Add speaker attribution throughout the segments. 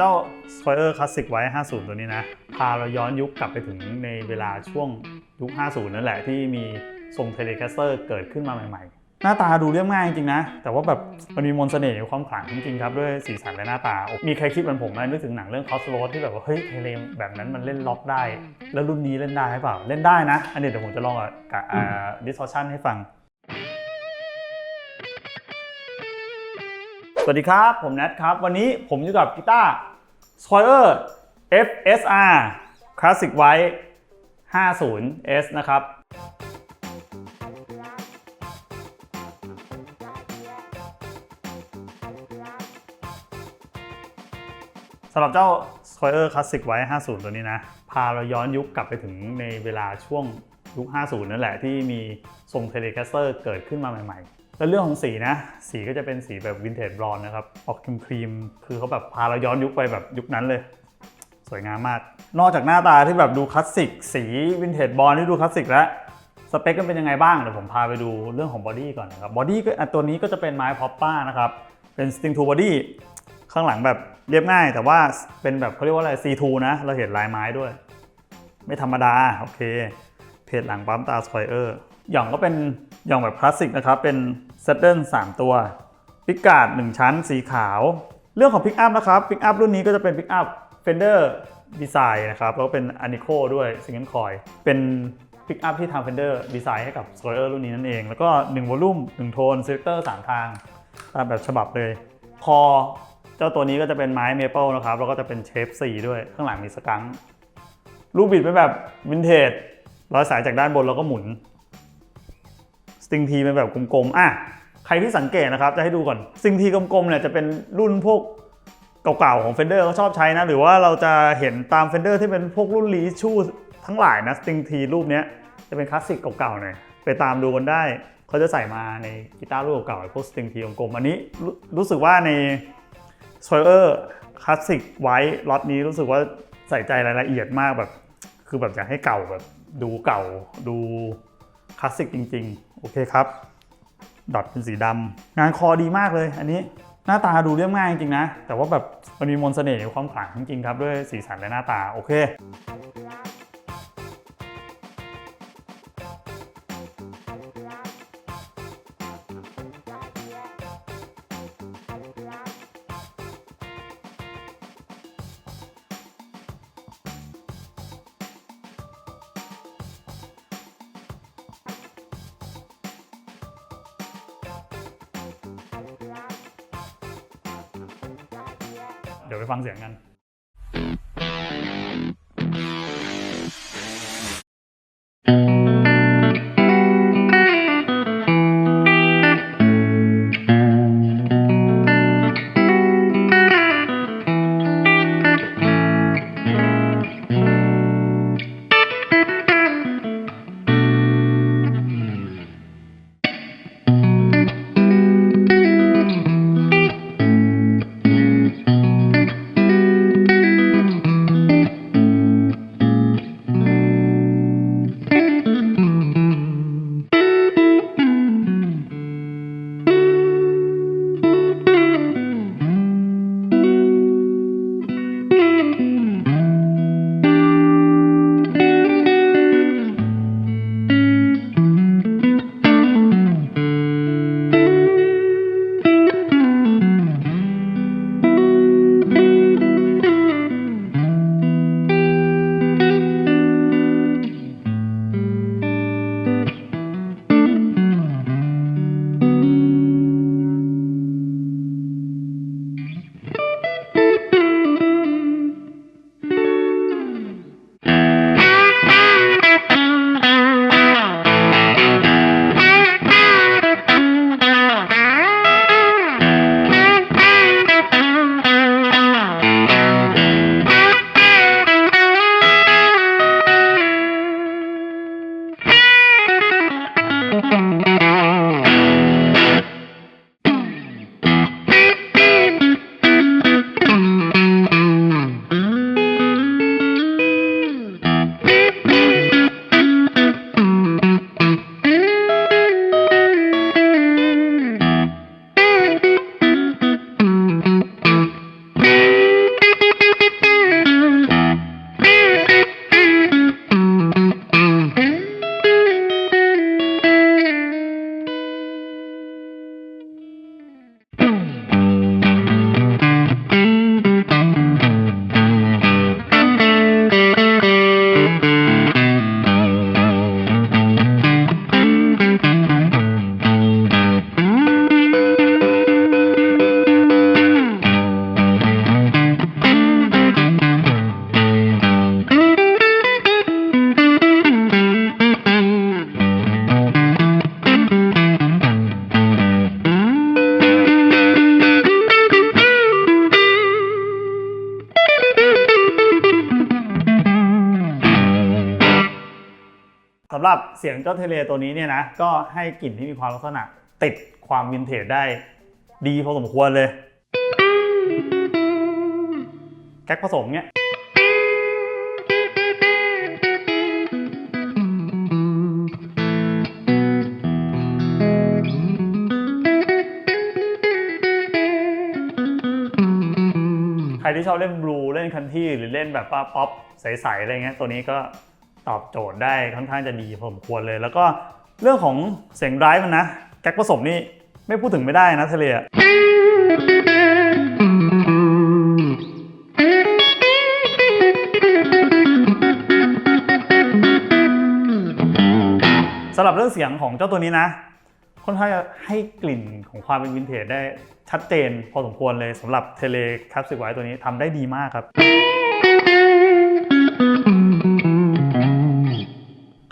Speaker 1: เจ้า s q u i r e Classic ไว้ 50 ตัวนี้นะ พาเราย้อนยุคกลับไปถึงในเวลาช่วงยุค 50 นั่นแหละที่มีทรงเทเลคสเตอร์เกิดขึ้นมาใหม่ๆ หน้าตาดูเรียบง่ายจริงนะ แต่ว่าแบบมันมีมนต์เสน่ห์ความขลังจริงๆครับ ด้วยสีสันและหน้าตา มีใครคิดเหมือนผมไหมนึกถึงหนังเรื่อง Crossroad ที่แบบว่า เฮ้ยเทเลแบบนั้นมันเล่นล็อกได้ แล้วรุ่นนี้เล่นได้หรือเปล่าเล่นได้นะ อันนี้เดี๋ยวผมจะลองกับอ่า distortion ให้ฟังสวัสดีครับ ผมแนทครับ วันนี้ผมอยู่กับกีตาร์ s q u i r e FSR Classic White 50S นะครับ สำหรับเจ้า s q u i r e Classic White 50 ตัวนี้นะ พาเราย้อนยุคกลับไปถึงในเวลาช่วงยุค 50 นั่นแหละที่มีทรงเทเลแคสเตอร์เกิดขึ้นมาใหม่ๆ แล้วเรื่องของสีนะ สีก็จะเป็นสีแบบวินเทจบลอนนะครับ ออกครีมๆคือเขาแบบพาเราย้อนยุคไปแบบยุคนั้นเลย สวยงามมาก นอกจากหน้าตาที่แบบดูคลาสสิก สีวินเทจบอลที่ดูคลาสสิกแล้วสเปคกันเป็นยังไงบ้างเดี๋ยวผมพาไปดูเรื่องของบอดี้ก่อนนะครับบอดี้ก็ตัวนี้ก็จะเป็นไม้พอปป้านะครับเป็น Sting to Body ข้างหลังแบบเรียบง่าย แต่ว่าเป็นแบบเขาเรียกว่าอะไร C2 นะเราเห็นลายไม้ด้วย ไม่ธรรมดาโอเค เพจหลังปั๊มตาสควอเออร์หย่องก็เป็นหย่องแบบคลาสสิกนะครับเป็น เซตเดิล3ตัวพิกกาด1ชั้นสีขาว เรื่องของพิกอัพนะครับพิกอัพรุ่นนี้ก็จะเป็นพิกอัพ Fender Design นะครับแล้วก็เป็น a n i c o ด้วย Single Coil เป็นพิกอัพที่ทาง Fender Design ให้กับ s q u i r e รุ่นนี้นั่นเอง แล้วก็1วอลลุ่ม1โทน Selector 3ทางตามแบบฉบับเลย คอเจ้าตัวนี้ก็จะเป็นไม้เมเปิลนะครับแล้วก็จะเป็นเชฟสีด้วยข้างหลังมีสกังค์ลูกบิดเป็นแบบวินเทจร้อยสายจากด้านบนแล้วก็หมุน สิงทีเป็นแบบกลมๆอะใครที่สังเกตนะครับจะให้ดูก่อนสิงทีกลมๆเนี่ยจะเป็นรุ่นพวกเก่าๆของ Fender เขาชอบใช้นะ หรือว่าเราจะเห็นตาม Fender ที่เป็นพวกรุ่นรีชูทั้งหลายนะสติงทีรูปเนี้ยจะเป็นคลาสสิกเก่าๆหน่อยไปตามดูกันได้ เขาจะใส่มาในกีตาร์รุ่นเก่าๆพวกสติงทีกลมๆอันนี้รู้สึกว่าใน s w i r e คลาสสิกไว้ล็อตนี้รู้สึกว่าใส่ใจรายละเอียดมากแบบ คือแบบอยากให้เก่าแบบดูเก่าดู คลาสสิกจริง ๆ โอเคครับ ดอทเป็นสีดำงานคอดีมากเลย อันนี้หน้าตาดูเรียบง่ายจริงๆนะ แต่ว่าแบบมันมีมนต์เสน่ห์ความขลังจริงๆครับด้วยสีสันและหน้าตาโอเค ดี๋ยวไปฟังเสียงกัน「ำหรับเสียงเจ้าเทเลตัวนี้เนี่ยนะ ก็ให้กลิ่นที่มีความลักษณะติดความวินเทจได้ดีพอสมควรเลย แก๊กผสมเนี่ยใครที่ชอบเล่นบลูเล่นคันที่หรือเล่นแบบว่าป๊อปใสๆอะไรเงี้ยตัวนี้ก็ ตอบโจทย์ได้ค่อนข้างจะดีพอสมควรเลย แล้วก็เรื่องของเสียงไดรฟ์มันนะแก๊กผสมนี่ไม่พูดถึงไม่ได้นะเทเลสำหรับเรื่องเสียงของเจ้าตัวนี้นะค่อนข้างจะให้กลิ่นของความเป็นวินเทจได้ชัดเจนพอสมควรเลยสำหรับเทเลค a ส s ิ c ไว้ตัวนี้ทำได้ดีมากครับ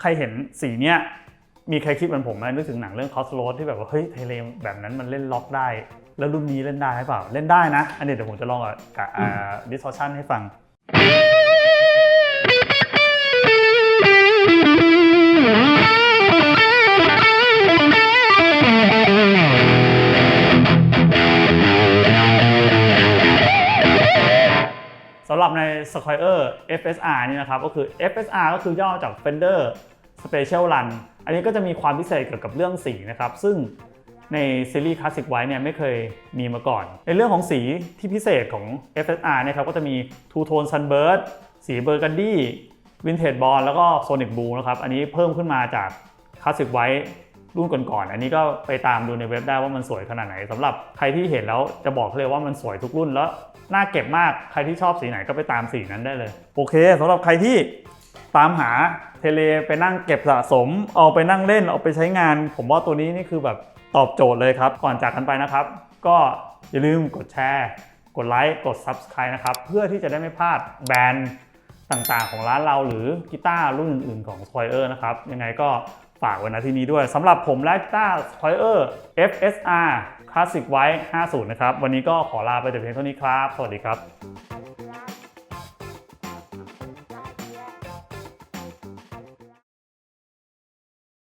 Speaker 1: ใครเห็นสีเนี้ยมีใครคิดเหมือนผมไหมนึกถึงหนังเรื่อง Crossroad ที่แบบว่าเฮ้ยเทเลแบบนั้นมันเล่นล็อกได้ แล้วรุ่นนี้เล่นได้หรือเปล่า เล่นได้นะ อันนี้เดี๋ยวผมจะลองกับกับอ่า distortion ให้ฟัง สำหรับใน Squire FSR นี่นะครับก็คือ FSR ก็คือย่อจาก Fender Special Run อันนี้ก็จะมีความพิเศษเกี่ยวกับเรื่องสีนะครับซึ่งในซีรีส์คลาสสิกไว้เนี่ยไม่เคยมีมาก่อน ในเรื่องของสีที่พิเศษของ FSR เนี่ยครับก็จะมี Two Tone Sunburst สีเบอร์กันดี้วินเทจบอลแล้วก็โซนิกบูนะครับอันนี้เพิ่มขึ้นมาจากคลาสสิกไว้ รุ่นก่อนๆ อันนี้ก็ไปตามดูในเว็บได้ว่ามันสวยขนาดไหนสำหรับใครที่เห็นแล้วจะบอกเลยว่ามันสวยทุกรุ่นแล้วน่าเก็บมากใครที่ชอบสีไหนก็ไปตามสีนั้นได้เลย โอเคสำหรับใครที่ตามหาเทเลไปนั่งเก็บสะสม เอาไปนั่งเล่นเอาไปใช้งาน ผมว่าตัวนี้นี่คือแบบตอบโจทย์เลยครับ ก่อนจากกันไปนะครับ ก็อย่าลืมกดแชร์ กดไลค์กด Subscribe นะครับ เพื่อที่จะได้ไม่พลาดแบรนด์ต่างๆ ของร้านเราหรือกีตาร์รุ่นอื่นๆของ Squire นะครับ ยังไงก็ ฝากไว้นะที่นี้ด้วยสำหรับผมและกีตาร์ Squire FSR Classic White 50 นะครับ วันนี้ก็ขอลาไปแต่เพียงเท่านี้ครับ สวัสดีครับ